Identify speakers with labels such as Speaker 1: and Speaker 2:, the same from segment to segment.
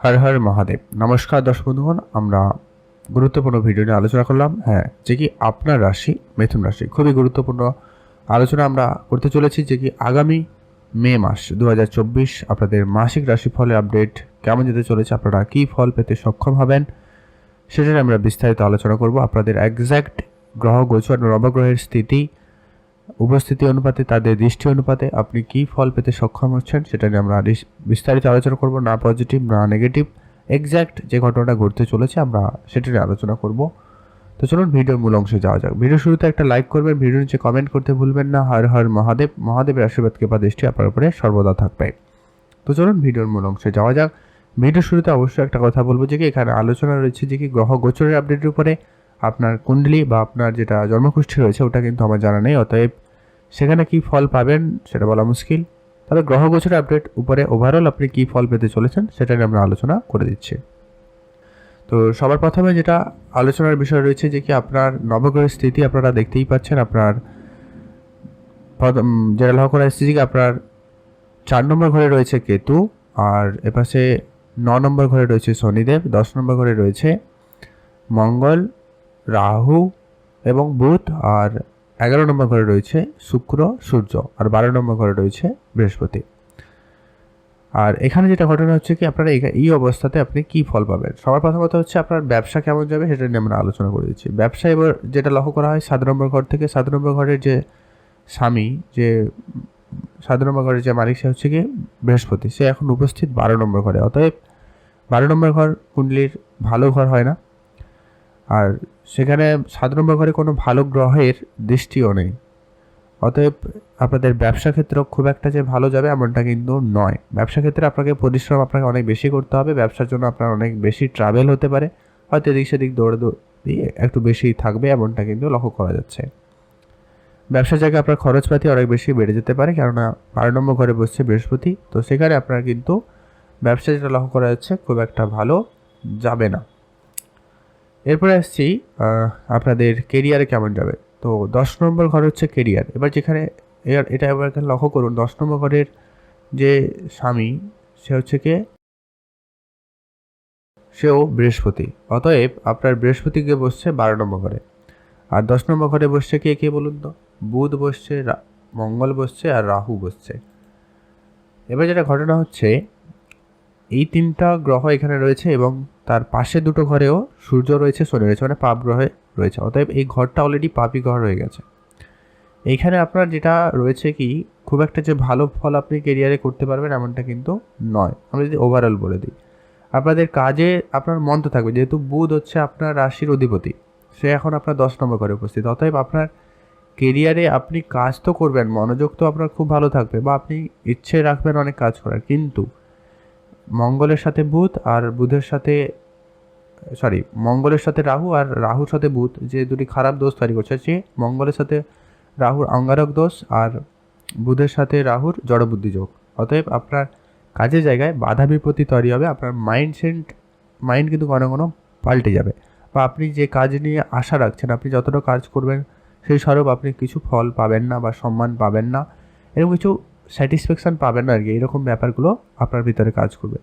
Speaker 1: হর হর মহাদেব। নমস্কার দর্শক বন্ধুগণ, আমরা গুরুত্বপূর্ণ ভিডিও নিয়ে আলোচনা করলাম। হ্যাঁ যে কি আপনার রাশি, মিথুন রাশি, খুবই গুরুত্বপূর্ণ আলোচনা আমরা করতে চলেছি যে কি আগামী মে মাস দু হাজার চব্বিশ আপনাদের মাসিক রাশিফলের আপডেট কেমন যেতে চলেছে, আপনারা কী ফল পেতে সক্ষম হবেন সেটা আমরা বিস্তারিত আলোচনা করব। আপনাদের একজ্যাক্ট গ্রহ, গোচর, নবগ্রহের স্থিতি উপস্থিতি অনুপাতে, তাদের দৃষ্টি অনুপাতে আপনি কী ফল পেতে সক্ষম হচ্ছেন সেটা নিয়ে আমরা বিস্তারিত আলোচনা করব, না পজিটিভ না নেগেটিভ এক্স্যাক্ট যে ঘটনাটা ঘটতে চলেছে আমরা সেটা নিয়ে আলোচনা করব। তো চলুন ভিডিওর মূল অংশে যাওয়া যাক। ভিডিও শুরুতে একটা লাইক করবেন, ভিডিও নিচে কমেন্ট করতে ভুলবেন না। হর হর মহাদেব, মহাদেবের আশীর্বাদ, কৃপা, দৃষ্টি আপনার উপরে সর্বদা থাকবে। তো চলুন ভিডিওর মূল অংশে যাওয়া যাক। ভিডিও শুরুতে অবশ্যই একটা কথা বলব যে কি এখানে আলোচনা রয়েছে যে কি গ্রহ গোচরের আপডেটের উপরে। আপনার কুণ্ডলী বা আপনার যেটা জন্মকুষ্ঠী রয়েছে, ওটা কিন্তু আমার জানা নেই। অতএব সেখানে কি ফল পাবেন সেটা বলা মুশকিল। তবে গ্রহ গোচরের আপডেট উপরে ওভারঅল আপনি কি ফল পেতে চলেছেন সেটা নিয়ে আমরা আলোচনা করে দিচ্ছি। তো সবার প্রথমে যেটা আলোচনার বিষয় রয়েছে যে কি আপনার নবগ্রহের স্থিতি আপনারা দেখতেই পাচ্ছেন, আপনার যেটা লক্ষ্য করা এসেছে যে আপনার চার নম্বর ঘরে রয়েছে কেতু আর এপাশে ন নম্বর ঘরে রয়েছে শনিদেব, দশ নম্বর ঘরে রয়েছে মঙ্গল, রাহু এবং বুধ আর এগারো নম্বর ঘরে রয়েছে শুক্র, সূর্য আর বারো নম্বর ঘরে রয়েছে বৃহস্পতি। আর এখানে যেটা ঘটনা হচ্ছে কি, আপনারা এই- অবস্থাতে আপনি কি ফল পাবেন? সবার প্রথম কথা হচ্ছে আপনার ব্যবসা কেমন যাবে সেটা নিয়ে আমরা আলোচনা করে দিচ্ছি। ব্যবসা এবার যেটা লক্ষ্য করা হয়, সাত নম্বর ঘর থেকে সাত নম্বর ঘরের যে স্বামী, যে সাত নম্বর ঘরের যে মালিক, সে হচ্ছে কি বৃহস্পতি। সে এখন উপস্থিত বারো নম্বর ঘরে। অতএব বারো নম্বর ঘর কুণ্ডলির ভালো ঘর হয় না। আর সেখানে সাত নম্বর ঘরে কোনো ভালো গ্রহের দৃষ্টিও নেই। অতএব আপনাদের ব্যবসা ক্ষেত্র খুব একটা যে ভালো যাবে এমনটা কিন্তু নয়। ব্যবসা ক্ষেত্রে আপনাকে পরিশ্রম আপনাকে অনেক বেশি করতে হবে, ব্যবসার জন্য আপনার অনেক বেশি ট্রাভেল হতে পারে। হয়তো এদিক সেদিক দৌড়ে দিয়ে একটু বেশি থাকবে এমনটা কিন্তু লক্ষ্য করা যাচ্ছে। ব্যবসার জায়গায় আপনার খরচপাতি অনেক বেশি বেড়ে যেতে পারে, কেননা বারো নম্বর ঘরে বসছে বৃহস্পতি। তো সেখানে আপনার কিন্তু ব্যবসা যেটা লক্ষ্য করা যাচ্ছে খুব একটা ভালো যাবে না। এরপরে আসছি আপনাদের কেরিয়ারে কেমন যাবে? তো দশ নম্বর ঘর হচ্ছে কেরিয়ার এবার যেখানে এটা এবার এখানে লক্ষ্য করুন, দশ নম্বর ঘরের যে স্বামী, সে হচ্ছে কে? সেও বৃহস্পতি। অতএব আপনার বৃহস্পতি গিয়ে বসছে বারো নম্বর ঘরে। আর দশ নম্বর ঘরে বসছে কে কে বলুন তো? বুধ বসছে মঙ্গল বসছে আর রাহু বসছে। এবার যেটা ঘটনা হচ্ছে, এই তিনটা গ্রহ এখানে রয়েছে এবং তার পাশে দুটো ঘরেও সূর্য রয়েছে শনি রয়েছে মানে পাপ গ্রহে রয়েছে। অতএব এই ঘরটা অলরেডি পাপি ঘর হয়ে গেছে। এইখানে আপনার যেটা রয়েছে কি, খুব একটা যে ভালো ফল আপনি কেরিয়ারে করতে পারবেন এমনটা কিন্তু নয়। আমি যদি ওভারঅল বলে দিই, আপনাদের কাজে আপনার মন তো থাকবে। যেহেতু বুধ হচ্ছে আপনার রাশির অধিপতি, সে এখন আপনার দশ নম্বর ঘরে উপস্থিত। অতএব আপনার কেরিয়ারে আপনি কাজ তো করবেন, মনোযোগ তো আপনার খুব ভালো থাকবে বা আপনি ইচ্ছে রাখবেন অনেক কাজ করার। কিন্তু মঙ্গলের সাথে বুধ আর বুধের সাথে সরি মঙ্গলের সাথে রাহু আর রাহুর সাথে বুধ যে দুটি খারাপ দোষ তৈরি করছে, সে মঙ্গলের সাথে রাহুর অঙ্গারক দোষ আর বুধের সাথে রাহুর জড়বুদ্ধি যোগ। অতএব আপনার কাজের জায়গায় বাধা বিপত্তি তৈরি হবে, আপনার মাইন্ড সেন্ট মাইন্ড কিন্তু কোনো কোনো পাল্টে যাবে। বা আপনি যে কাজ নিয়ে আশা রাখছেন, আপনি যতটা কাজ করবেন, সেই স্বরূপ আপনি কিছু ফল পাবেন না বা সম্মান পাবেন না। এরকম কিছু স্যাটিসফ্যাকশান পাবেন না আর কি, এরকম ব্যাপারগুলো আপনার ভিতরে কাজ করবে।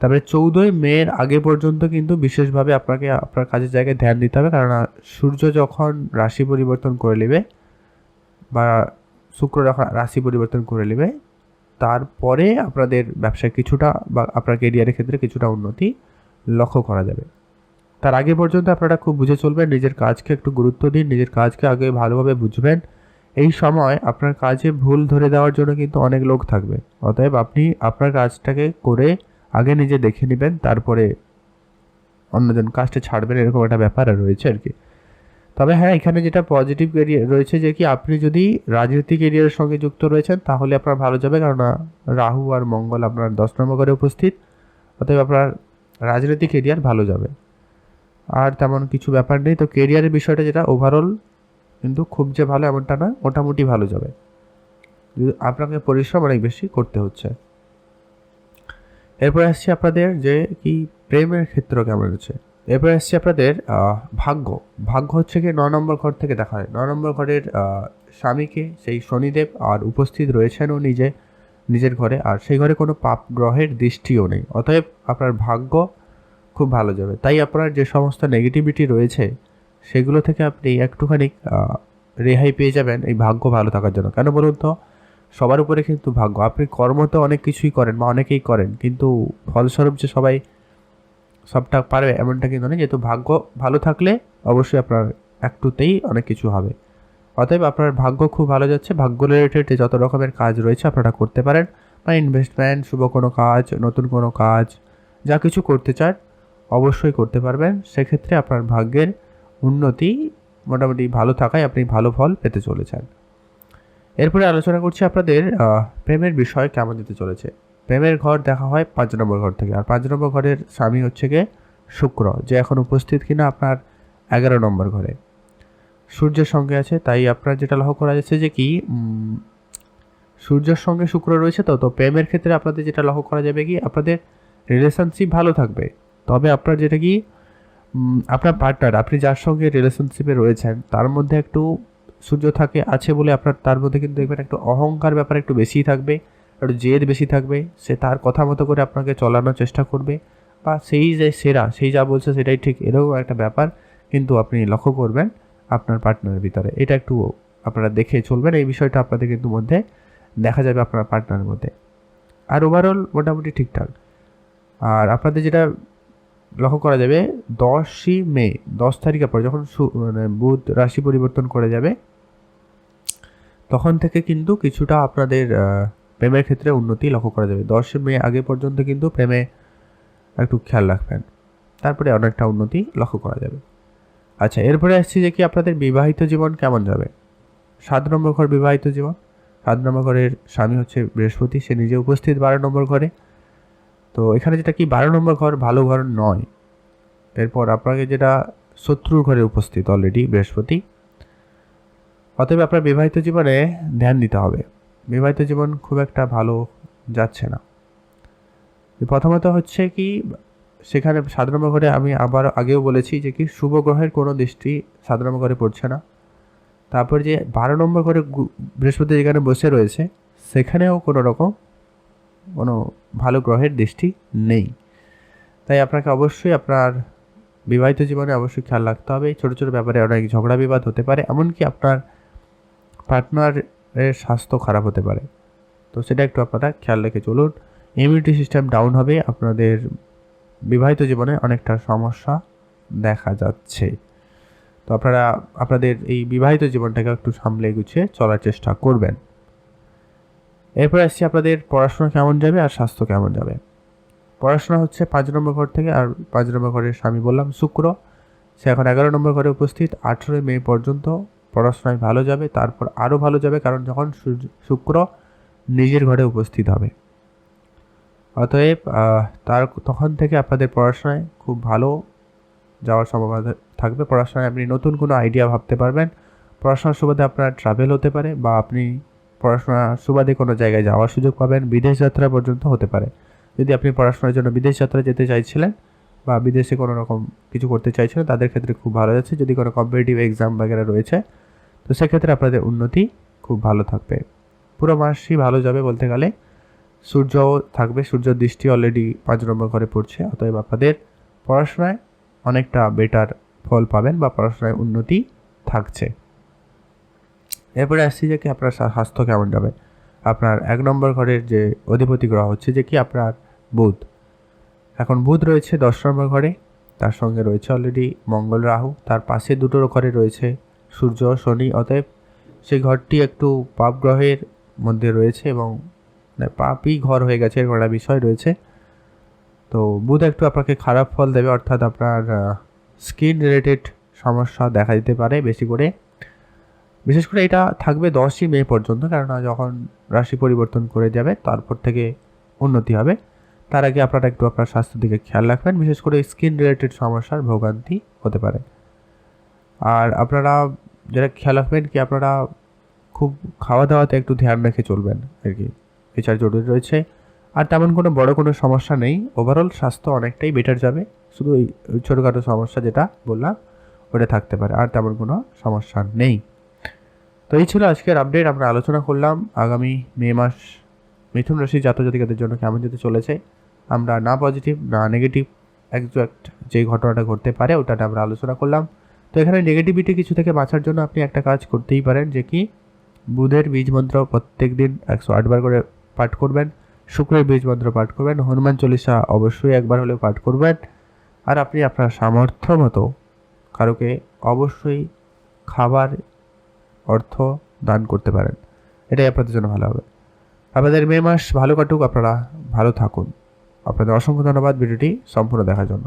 Speaker 1: তারপরে চৌদ্দই মের আগে পর্যন্ত কিন্তু বিশেষভাবে আপনাকে, আপনার কাজের জায়গায় ধ্যান দিতে হবে কারণ সূর্য যখন রাশি পরিবর্তন করে নেবে বা শুক্র যখন রাশি পরিবর্তন করে নেবে, তারপরে আপনাদের ব্যবসায় কিছুটা বা আপনার কেরিয়ারের ক্ষেত্রে কিছুটা উন্নতি লক্ষ্য করা যাবে। তার আগে পর্যন্ত আপনারা খুব বুঝে চলবেন, নিজের কাজকে একটু গুরুত্ব দিন, নিজের কাজকে আগে ভালোভাবে বুঝবেন এই সময় আপনার কাজে ভুল ধরে দেওয়ার জন্য কিন্তু অনেক লোক থাকবে। অতএব আপনি আপনার কাজটাকে করে আগে নিজে দেখে নেবেন, তারপরে অন্যজন কাজটা ছাড়বেন, এরকম একটা ব্যাপার রয়েছে আর কি। তবে হ্যাঁ এখানে যেটা পজিটিভ এরিয়া রয়েছে যে কি, আপনি যদি রাজনীতি এরিয়ার সঙ্গে যুক্ত রয়েছেন, তাহলে আপনার ভালো যাবে। কারণ রাহু আর মঙ্গল আপনার দশ নম্বর ঘরে উপস্থিত, অতএব আপনার রাজনৈতিক এরিয়ার ভালো যাবে। আর তেমন কিছু ব্যাপার নেই। তো কেরিয়ারের বিষয়টা যেটা ওভারঅল কিন্তু খুব যে ভালো এমনটা নয়, মোটামুটি ভালো যাবে। আপনাকে পরিশ্রম অনেক বেশি করতে হচ্ছে। এরপরে আসছি আপনাদের যে কি প্রেমের ক্ষেত্র কেমন হচ্ছে এরপরে আসছি আপনাদের ভাগ্য। ভাগ্য হচ্ছে কি ন নম্বর ঘর থেকে দেখা হয়। ন নম্বর ঘরের স্বামীকে সেই শনিদেব আর উপস্থিত রয়েছেনও নিজে, নিজের ঘরে। আর সেই ঘরে কোনো পাপ গ্রহের দৃষ্টিও নেই। অতএব আপনার ভাগ্য খুব ভালো যাবে। তাই আপনার যে সমস্ত নেগেটিভিটি রয়েছে সেগুলো থেকে আপনি একটুখানি রেহাই পেয়ে যাবেন এই ভাগ্য ভালো থাকার জন্য। কেন বলুন তো? সবার উপরে কিন্তু ভাগ্য। আপনি কর্ম তো অনেক কিছুই করেন বা অনেকেই করেন, কিন্তু ফলস্বরূপ যে সবাই সবটা পারবে এমনটা কিন্তু নয়। যেহেতু ভাগ্য ভালো থাকলে অবশ্যই আপনার একটুতেই অনেক কিছু হবে। অতএব আপনার ভাগ্য খুব ভালো যাচ্ছে। ভাগ্য রিলেটেড যত রকমের কাজ রয়েছে আপনারা করতে পারেন। বা ইনভেস্টমেন্ট শুভ কোনো কাজ, নতুন কোনো কাজ, যা কিছু করতে চান অবশ্যই করতে পারবেন। সেক্ষেত্রে আপনার ভাগ্যের উন্নতি মোটামুটি ভালো থাকায় আপনি ভালো ফল পেতে চলেছেন। এরপরে আলোচনা করছি আপনাদের প্রেমের বিষয় কেমন দিতে চলেছে। প্রেমের ঘর দেখা হয় পাঁচ নম্বর ঘর থেকে, আর পাঁচ নম্বর ঘরের স্বামী হচ্ছে গিয়ে শুক্র, যে এখন উপস্থিত কিনা আপনার এগারো নম্বর ঘরে। সূর্যের সঙ্গে আছে, তাই আপনার যেটা লক্ষ্য করা যাচ্ছে যে কি সূর্যের সঙ্গে শুক্র রয়েছে তো তো প্রেমের ক্ষেত্রে আপনাদের যেটা লক্ষ্য করা যাবে কি, আপনাদের রিলেশনশিপ ভালো থাকবে। তবে আপনার যেটা কি আপনার পার্টনার আপনি যার সঙ্গে রিলেশনশিপে রয়েছেন, তার মধ্যে একটু সূর্য থাকে, আছে বলে আপনার, তার মধ্যে কিন্তু দেখবেন একটু অহংকার ব্যাপার একটু বেশিই থাকবে, একটু জেদ বেশি থাকবে, সে তার কথা মতো করে আপনাকে চলানোর চেষ্টা করবে, বা সেই যে সেরা, সেই যা বলছে সেটাই ঠিক, এরকম একটা ব্যাপার কিন্তু আপনি লক্ষ্য করবেন আপনার পার্টনারের ভিতরে। এটা একটু আপনারা দেখে চলবেন, এই বিষয়টা আপনাদের কিন্তু মধ্যে দেখা যাবে আপনার পার্টনারের মধ্যে। আর ওভারঅল মোটামুটি ঠিকঠাক। আর আপনাদের যেটা লক্ষ্য করা যাবে দশই মে, দশ তারিখের পর যখন মানে বুধ রাশি পরিবর্তন করে যাবে, তখন থেকে কিন্তু কিছুটা আপনাদের প্রেমের ক্ষেত্রে উন্নতি লক্ষ্য করা যাবে। দশই মে আগে পর্যন্ত কিন্তু প্রেমে একটু খেয়াল রাখবেন, তারপরে অনেকটা উন্নতি লক্ষ্য করা যাবে। আচ্ছা এরপরে আসছি যে কি আপনাদের বিবাহিত জীবন কেমন যাবে? সাত নম্বর ঘর বিবাহিত জীবন, সাত নম্বর ঘরের স্বামী হচ্ছে বৃহস্পতি, সে নিজে উপস্থিত, বারো নম্বর ঘরে। তো এখানে যেটা কি বারো নম্বর ঘর, ভালো ঘর নয়। এরপর আপনাকে যেটা শত্রুর ঘরে উপস্থিত অলরেডি বৃহস্পতি। অতএব আপনার বিবাহিত জীবনে ধ্যান দিতে হবে। বিবাহিত জীবন খুব একটা ভালো যাচ্ছে না। প্রথমত হচ্ছে কি, সেখানে নম্বর ঘরে আমি আবার আগেও বলেছি যে কি, শুভ গ্রহের কোনো দৃষ্টি নম্বর ঘরে পড়ছে না। তারপর যে বারো নম্বর ঘরে বৃহস্পতি যেখানে বসে রয়েছে, সেখানেও কোনো রকম কোনো ভালো গ্রহের দৃষ্টি নেই। তাই আপনাকে অবশ্যই আপনার বিবাহিত জীবনে অবশ্যই খেয়াল রাখতে হবে। ছোটো ছোটো ব্যাপারে অনেক ঝগড়া বিবাদ হতে পারে, এমনকি আপনার পার্টনারের স্বাস্থ্য খারাপ হতে পারে। তো সেটা একটু আপনারা খেয়াল রেখে চলুন। ইমিউনিটি সিস্টেম ডাউন হবে, আপনাদের বিবাহিত জীবনে অনেকটা সমস্যা দেখা যাচ্ছে। তো আপনারা, আপনাদের এই বিবাহিত জীবনটাকে একটু সামলে গুছিয়ে চলার চেষ্টা করবেন। এরপর আসছি আপনাদের পড়াশোনা কেমন যাবে আর স্বাস্থ্য কেমন যাবে। পড়াশোনা হচ্ছে পাঁচ নম্বর ঘর থেকে আর পাঁচ নম্বর ঘরের স্বামী বললাম, শুক্র। সে এখন এগারো নম্বর ঘরে উপস্থিত, আঠেরোই মে পর্যন্ত পড়াশোনায় ভালো যাবে, তারপর আরও ভালো যাবে, কারণ যখন শুক্র নিজের ঘরে উপস্থিত হবে। অতএব তার তখন থেকে আপনাদের পড়াশোনায় খুব ভালো যাওয়ার সম্ভাবনা থাকবে। পড়াশোনায় আপনি নতুন কোনো আইডিয়া ভাবতে পারবেন। পড়াশোনার সুবাদে আপনার ট্রাভেল হতে পারে বা আপনি পড়াশোনা সুবাদে কোনো জায়গায় যাওয়ার সুযোগ পাবেন। বিদেশ যাত্রা পর্যন্ত হতে পারে। যদি আপনি পড়াশোনার জন্য বিদেশ যাত্রা যেতে চাইছিলেন বা বিদেশে কোনো রকম কিছু করতে চাইছিলেন, তাদের ক্ষেত্রে খুব ভালো যাচ্ছে। যদি কোনো কম্পিটিটিভ এক্সাম বাগেরা রয়েছে, তো সেক্ষেত্রে আপনাদের উন্নতি খুব ভালো থাকবে। পুরো মাসই ভালো যাবে বলতে গেলে। সূর্যও থাকবে সূর্যের দৃষ্টি অলরেডি পাঁচ নম্বর ঘরে পড়ছে। অতএব আপনাদের পড়াশোনায় অনেকটা বেটার ফল পাবেন বা পড়াশোনায় উন্নতি থাকছে। এরপরে আসছি যে কি আপনার স্বাস্থ্য কেমন যাবে? আপনার এক নম্বর ঘরের যে অধিপতি গ্রহ হচ্ছে যে কি আপনার বুধ। এখন বুধ রয়েছে দশ নম্বর ঘরে, তার সঙ্গে রয়েছে অলরেডি মঙ্গল রাহু, তার পাশে দুটোর ঘরে রয়েছে সূর্য, শনি, অতএব সেই ঘরটি একটু পাপ গ্রহের মধ্যে রয়েছে এবং মানে পাপই ঘর হয়ে গেছে, এরকম একটা বিষয় রয়েছে। তো বুধ একটু আপনাকে খারাপ ফল দেবে, অর্থাৎ আপনার স্কিন রিলেটেড সমস্যা দেখা দিতে পারে বেশি করে। বিশেষ করে এটা থাকবে দশই মে পর্যন্ত, কেননা যখন রাশি পরিবর্তন করে যাবে তারপর থেকে উন্নতি হবে। তার আগে আপনারা একটু আপনার স্বাস্থ্যের দিকে খেয়াল রাখবেন, বিশেষ করে স্কিন রিলেটেড সমস্যার ভোগান্তি হতে পারে। আর আপনারা যেটা খেয়াল রাখবেন কি, আপনারা খুব খাওয়া দাওয়াতে একটু ধ্যান রেখে চলবেন আর কি এছাড়া জরুরি রয়েছে। আর তেমন কোনো বড় কোনো সমস্যা নেই। ওভারঅল স্বাস্থ্য অনেকটাই বেটার যাবে। শুধু ওই ছোটোখাটো সমস্যা যেটা বললাম, ওটা থাকতে পারে, আর তেমন কোনো সমস্যা নেই। তো এই ছিল আজকের আপডেট আমরা আলোচনা করলাম আগামী মে মাস মিথুন রাশি জাতক জাতিকাদের জন্য কেমন যেতে চলেছে। আমরা না পজিটিভ না নেগেটিভ একজ্যাক্ট যে ঘটনাটা ঘটতে পারে ওটাটা আমরা আলোচনা করলাম। তো এখানে নেগেটিভিটি কিছু থেকে বাঁচার জন্য আপনি একটা কাজ করতেই পারেন যে কি, বুধের বীজ মন্ত্র প্রত্যেক দিন একশো আটবার করে পাঠ করবেন, শুক্রের বীজ মন্ত্র পাঠ করবেন, হনুমান চল্লিশা অবশ্যই একবার হলেও পাঠ করবেন। আর আপনি আপনার সামর্থ্য মতো কারোকে অবশ্যই খাবার অর্থ দান করতে পারেন। এটাই আপনাদের জন্য ভালো হবে। আপনাদের মে মাস ভালো কাটুক, আপনারা ভালো থাকুন। আপনাদের অসংখ্য ধন্যবাদ ভিডিওটি সম্পূর্ণ দেখার জন্য।